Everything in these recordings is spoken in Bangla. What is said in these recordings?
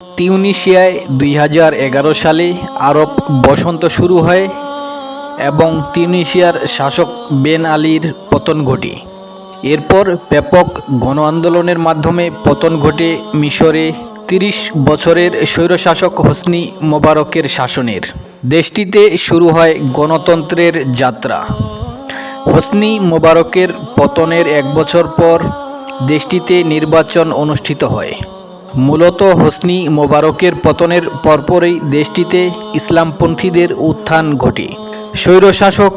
তিউনিশিয়ায় দুই হাজার এগারো সালে আরব বসন্ত শুরু হয় এবং তিউনিশিয়ার শাসক বেন আলীর পতন ঘটে। এরপর ব্যাপক গণ আন্দোলনের মাধ্যমে পতন ঘটে মিশরে তিরিশ বছরের স্বৈরশাসক হোসনি মোবারকের শাসনের। দেশটিতে শুরু হয় গণতন্ত্রের যাত্রা। হোসনি মোবারকের পতনের এক বছর পর দেশটিতে নির্বাচন অনুষ্ঠিত হয়। মূলত হোসনি মোবারকের পতনের পরপরই দেশটিতে ইসলামপন্থীদের উত্থান ঘটে। স্বৈরশাসক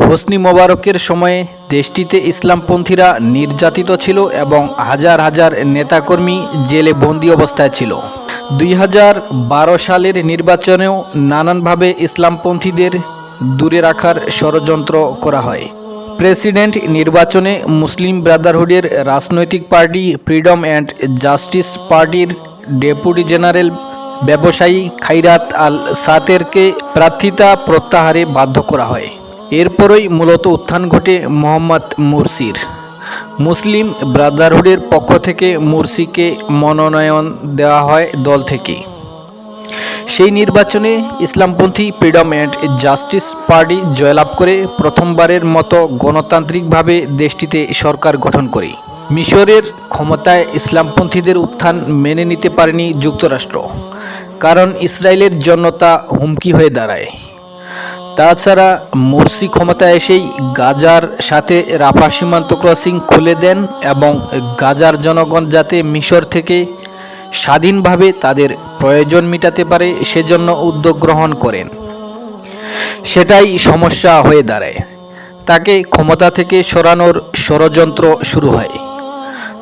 হোসনি মোবারকের সময়ে দেশটিতে ইসলামপন্থীরা নির্যাতিত ছিল এবং হাজার হাজার নেতাকর্মী জেলে বন্দি অবস্থায় ছিল। দুই হাজার বারো সালের নির্বাচনেও নানানভাবে ইসলামপন্থীদের দূরে রাখার ষড়যন্ত্র করা হয়। প্রেসিডেন্ট নির্বাচনে মুসলিম ব্রাদারহুডের রাজনৈতিক পার্টি ফ্রিডম অ্যান্ড জাস্টিস পার্টির ডেপুটি জেনারেল ব্যবসায়ী খাইরাত আল সাতেরকে প্রার্থিতা প্রত্যাহারে বাধ্য করা হয়। এরপরই মূলত উত্থান ঘটে মোহাম্মদ মুরসির মুসলিম ব্রাদারহুডের পক্ষ থেকে মুরসিকে মনোনয়ন দেওয়া হয় দল থেকে সেই নির্বাচনে ইসলামপন্থী ফ্রিডম অ্যান্ড জাস্টিস পার্টি জয়লাভ করে প্রথমবারের মতো গণতান্ত্রিকভাবে দেশটিতে সরকার গঠন করে। মিশরের ক্ষমতায় ইসলামপন্থীদের উত্থান মেনে নিতে পারেনি যুক্তরাষ্ট্র, কারণ ইসরায়েলের জনতা হুমকি হয়ে দাঁড়ায়। তাছাড়া মোরসি ক্ষমতায় এসেই গাজার সাথে রাফা সীমান্ত ক্রসিং খুলে দেন এবং গাজার জনগণ যাতে মিশর থেকে স্বাধীনভাবে তাদের প্রয়োজন মেটাতে পারে, সেজন্য উদ্যোগ গ্রহণ করেন। সেটাই সমস্যা হয়ে দাঁড়ায়। তাকে ক্ষমতা থেকে সরানোর ষড়যন্ত্র শুরু হয়।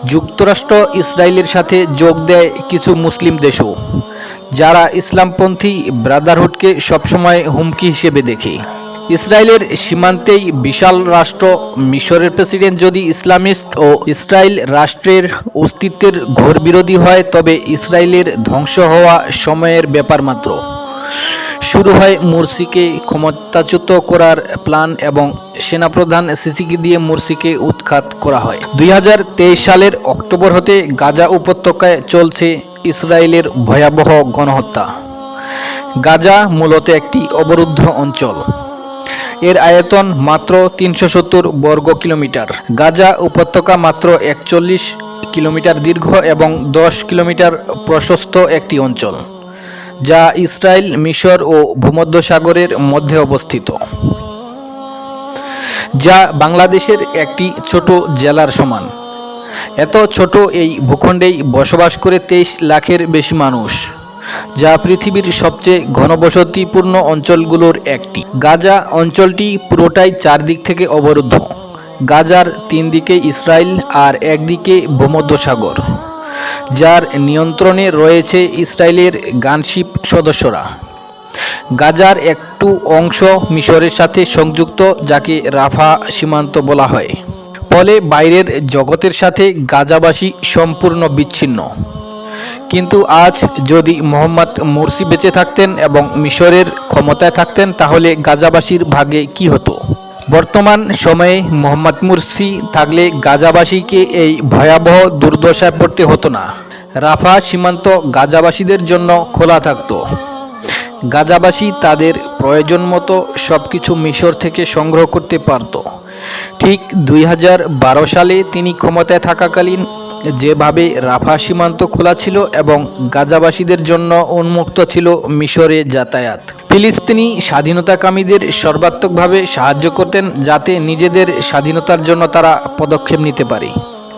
যুক্তরাষ্ট্র ইসরায়েলের সাথে যোগ দেয় কিছু মুসলিম দেশও, যারা ইসলামপন্থী ব্রাদারহুডকে সবসময় হুমকি হিসেবে দেখে। ইসরায়েলের সীমান্তেই বিশাল রাষ্ট্র, মিশরের প্রেসিডেন্ট যদি ইসলামিস্ট ও ইসরায়েল রাষ্ট্রের অস্তিত্বের ঘোর বিরোধী হয়, তবে ইসরায়েলের ধ্বংস হওয়া সময়ের ব্যাপার মাত্র। শুরু হয় মুরসিকে ক্ষমতাচ্যুত করার প্ল্যান এবং সেনাপ্রধান সিসিকে দিয়ে মুরসিকে উৎখাত করা হয়। দুই হাজার তেইশ সালের অক্টোবর হতে গাজা উপত্যকায় চলছে ইসরায়েলের ভয়াবহ গণহত্যা। গাজা মূলত একটি অবরুদ্ধ অঞ্চল। এর আয়তন মাত্র তিনশো সত্তর বর্গ কিলোমিটার। গাজা উপত্যকা মাত্র একচল্লিশ কিলোমিটার দীর্ঘ এবং দশ কিলোমিটার প্রশস্ত একটি অঞ্চল, যা ইসরায়েল, মিশর ও ভূমধ্যসাগরের মধ্যে অবস্থিত, যা বাংলাদেশের একটি ছোট জেলার সমান। এত ছোট এই ভূখণ্ডেই বসবাস করে তেইশ লাখের বেশি মানুষ। যা পৃথিবীর সবচেয়ে ঘনবসতিপূর্ণ অঞ্চলগুলোর একটি। গাজা অঞ্চলটি পুরোটাই চারদিক থেকে অবরুদ্ধ। গাজার তিন দিকে ইসরায়েল আর একদিকে ভূমধ্যসাগর। যার নিয়ন্ত্রণে রয়েছে ইসরায়েলের গানশিপ সদস্যরা। গাজার একটু অংশ মিশরের সাথে সংযুক্ত, যাকে রাফা সীমান্ত বলা হয়। ফলে বাইরের জগতের সাথে গাজাবাসী সম্পূর্ণ বিচ্ছিন্ন। কিন্তু আজ যদি মোহাম্মদ মুরসি বেঁচে থাকতেন এবং মিশরের ক্ষমতায় থাকতেন, তাহলে গাজাবাসীর ভাগে কি হতো? বর্তমান সময়ে মোহাম্মদ মুরসি থাকলে গাজাবাসীকে এই ভয়াবহ দুর্দশায় পড়তে হতো না। রাফা সীমান্ত গাজাবাসীদের জন্য খোলা থাকত। গাজাবাসী তাদের প্রয়োজন মতো সব কিছু মিশর থেকে সংগ্রহ করতে পারত। ঠিক দুই হাজার বারো সালে তিনি ক্ষমতায় থাকাকালীন যেভাবে রাফা সীমান্ত খোলা ছিল এবং গাজাবাসীদের জন্য উন্মুক্ত ছিল মিশরে যাতায়াত। ফিলিস্তিনি স্বাধীনতাকামীদের সর্বাত্মকভাবে সাহায্য করতেন যাতে নিজেদের স্বাধীনতার জন্য তারা পদক্ষেপ নিতে পারে।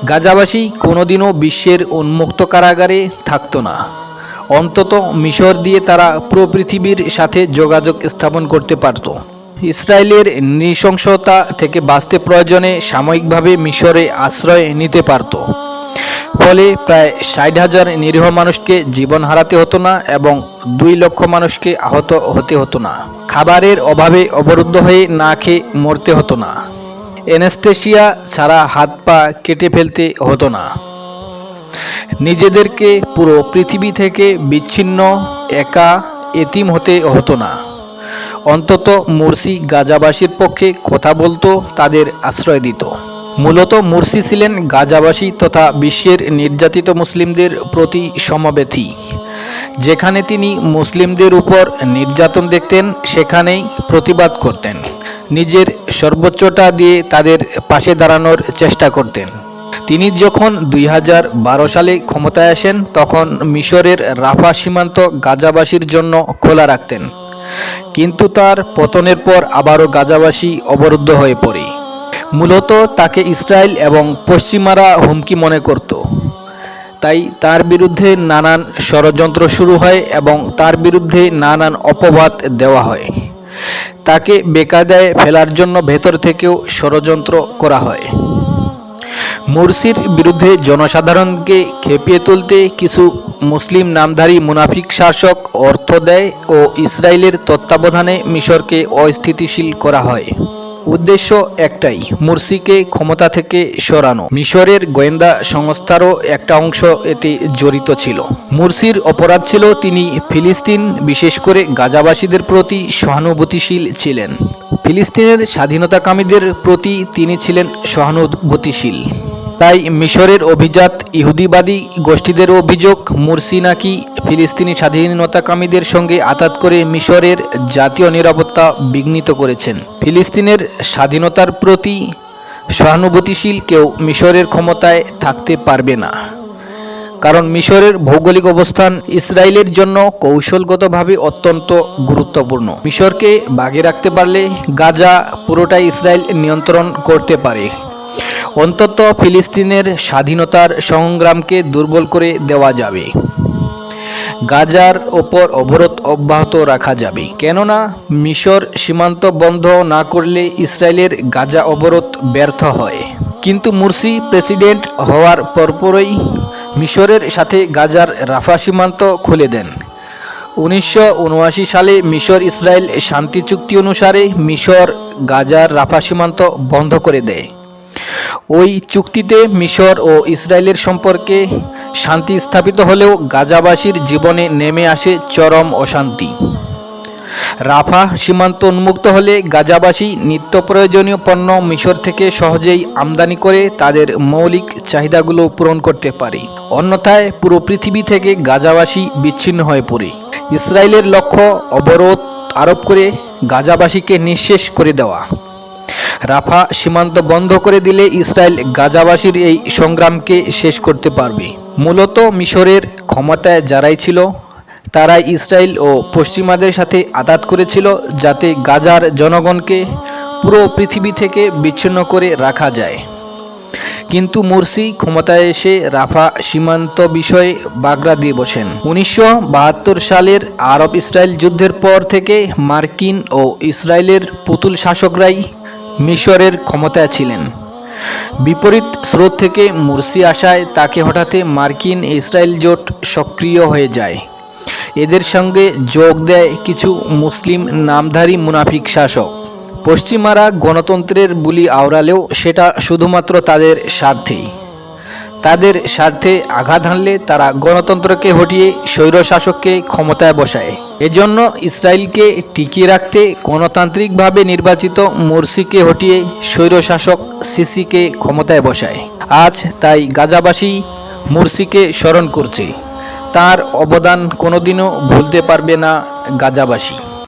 গাজাবাসী কোনোদিনও বিশ্বের উন্মুক্ত কারাগারে থাকত না। অন্তত মিশর দিয়ে তারা পুরো পৃথিবীর সাথে যোগাযোগ স্থাপন করতে পারত। ইসরায়েলের নৃশংসতা থেকে বাঁচতে প্রয়োজনে সাময়িকভাবে মিশরে আশ্রয় নিতে পারত। ফলে প্রায় ষাট হাজার নিরীহ মানুষকে জীবন হারাতে হতো না এবং দুই লক্ষ মানুষকে আহত হতে হতো না। খাবারের অভাবে অবরুদ্ধ হয়ে না খেয়ে মরতে হতো না। এনেস্থেশিয়া ছাড়া হাত পা কেটে ফেলতে হতো না। নিজেদেরকে পুরো পৃথিবী থেকে বিচ্ছিন্ন, একা, এতিম হতে হতো না। অন্তত মুরসি গাজাবাসীর পক্ষে কথা বলতো, তাদের আশ্রয় দিত। মূলত মুরসি ছিলেন গাজাবাসী তথা বিশ্বের নির্যাতিত মুসলিমদের প্রতি সমবেথী যেখানে তিনি মুসলিমদের উপর নির্যাতন দেখতেন, সেখানেই প্রতিবাদ করতেন। নিজের সর্বোচ্চটা দিয়ে তাদের পাশে দাঁড়ানোর চেষ্টা করতেন। তিনি যখন দুই হাজার বারো সালে ক্ষমতায় আসেন, তখন মিশরের রাফা সীমান্ত গাজাবাসীর জন্য খোলা রাখতেন। কিন্তু তার পতনের পর আবারও গাজাবাসী অবরুদ্ধ হয়ে পড়ে। মূলত তাকে ইসরায়েল এবং পশ্চিমারা হুমকি মনে করত। তাই তার বিরুদ্ধে নানান ষড়যন্ত্র শুরু হয় এবং তার বিরুদ্ধে নানান অপবাদ দেওয়া হয়। তাকে বেকায়দায় ফেলার জন্য ভেতর থেকেও ষড়যন্ত্র করা হয়। মুরসির বিরুদ্ধে জনসাধারণকে খেপিয়ে তুলতে কিছু মুসলিম নামধারী মুনাফিক শাসক অর্থ দেয় ও ইসরায়েলের তত্ত্বাবধানে মিশরকে অস্থিতিশীল করা হয়। উদ্দেশ্য একটাই, মুরসিকে ক্ষমতা থেকে সরানো। মিশরের গোয়েন্দা সংস্থারও একটা অংশ এতে জড়িত ছিল। মুরসির অপরাধ ছিল তিনি ফিলিস্তিন, বিশেষ করে গাজাবাসীদের প্রতি সহানুভূতিশীল ছিলেন। ফিলিস্তিনের স্বাধীনতাকামীদের প্রতি তিনি ছিলেন সহানুভূতিশীল। তাই মিশরের অভিজাত ইহুদিবাদী গোষ্ঠীদের অভিযোগ, মুরসি নাকি ফিলিস্তিনি স্বাধীনতাকামীদের সঙ্গে আতাত করে মিশরের জাতীয় নিরাপত্তা বিঘ্নিত করেছেন। ফিলিস্তিনের স্বাধীনতার প্রতি সহানুভূতিশীল কেউ মিশরের ক্ষমতায় থাকতে পারবে না। কারণ মিশরের ভৌগোলিক অবস্থান ইসরায়েলের জন্য কৌশলগতভাবে অত্যন্ত গুরুত্বপূর্ণ। মিশরকে বাগে রাখতে পারলে গাজা পুরোটাই ইসরায়েল নিয়ন্ত্রণ করতে পারে। অন্তত ফিলিস্তিনের স্বাধীনতার সংগ্রামকে দুর্বল করে দেওয়া যাবে। গাজার ওপর অবরোধ অব্যাহত রাখা যাবে। কেননা, মিশর সীমান্ত বন্ধ না করলে ইসরায়েলের গাজা অবরোধ ব্যর্থ হয়। কিন্তু মুরসি প্রেসিডেন্ট হওয়ার পরপরই মিশরের সাথে গাজার রাফা সীমান্ত খুলে দেন। উনিশশো উনআশি সালে মিশর ইসরায়েল শান্তি চুক্তি অনুসারে মিশর গাজার রাফা সীমান্ত বন্ধ করে দেয়। ওই চুক্তিতে মিশর ও ইসরায়েলের সম্পর্কে শান্তি স্থাপিত হলেও গাজাবাসীর জীবনে নেমে আসে চরম অশান্তি। রাফা সীমান্ত উন্মুক্ত হলে গাজাবাসী নিত্য প্রয়োজনীয় পণ্য মিশর থেকে সহজেই আমদানি করে তাদের মৌলিক চাহিদাগুলো পূরণ করতে পারে। অন্যথায় পুরো পৃথিবী থেকে গাজাবাসী বিচ্ছিন্ন হয়ে পড়ে। ইসরায়েলের লক্ষ্য অবরোধ আরোপ করে গাজাবাসীকে নিঃশেষ করে দেওয়া। রাফা সীমান্ত বন্ধ করে দিলে ইসরায়েল গাজাবাসীর এই সংগ্রামকে শেষ করতে পারবে। মূলত মিশরের ক্ষমতায় যারাই ছিল, তারাই ইসরায়েল ও পশ্চিমাদের সাথে আঘাত করেছিল যাতে গাজার জনগণকে পুরো পৃথিবী থেকে বিচ্ছিন্ন করে রাখা যায়। কিন্তু মুরসি ক্ষমতায় এসে রাফা সীমান্ত বিষয়ে বাগড়া দিয়ে বসেন। উনিশশো বাহাত্তর সালের আরব ইসরায়েল যুদ্ধের পর থেকে মার্কিন ও ইসরায়েলের পুতুল শাসকরাই মিশরের ক্ষমতায় ছিলেন। বিপরীত স্রোত থেকে মুরসি আসায় তাকে হঠাতে মার্কিন ইসরায়েল জোট সক্রিয় হয়ে যায়। এদের সঙ্গে যোগ দেয় কিছু মুসলিম নামধারী মুনাফিক শাসক। পশ্চিমারা গণতন্ত্রের বুলি আওড়ালেও সেটা শুধুমাত্র তাদের স্বার্থেই। তাদের স্বার্থে আঘাত হানলে তারা গণতন্ত্রকে হটিয়ে স্বৈরশাসককে ক্ষমতায় বসায়। এজন্য ইসরায়েলকে টিকিয়ে রাখতে গণতান্ত্রিকভাবে নির্বাচিত মোরসিকে হটিয়ে স্বৈরশাসক সিসিকে ক্ষমতায় বসায়। আজ তাই গাজাবাসী মোরসিকে স্মরণ করছে। তার অবদান কোনোদিনও ভুলতে পারবে না গাজাবাসী।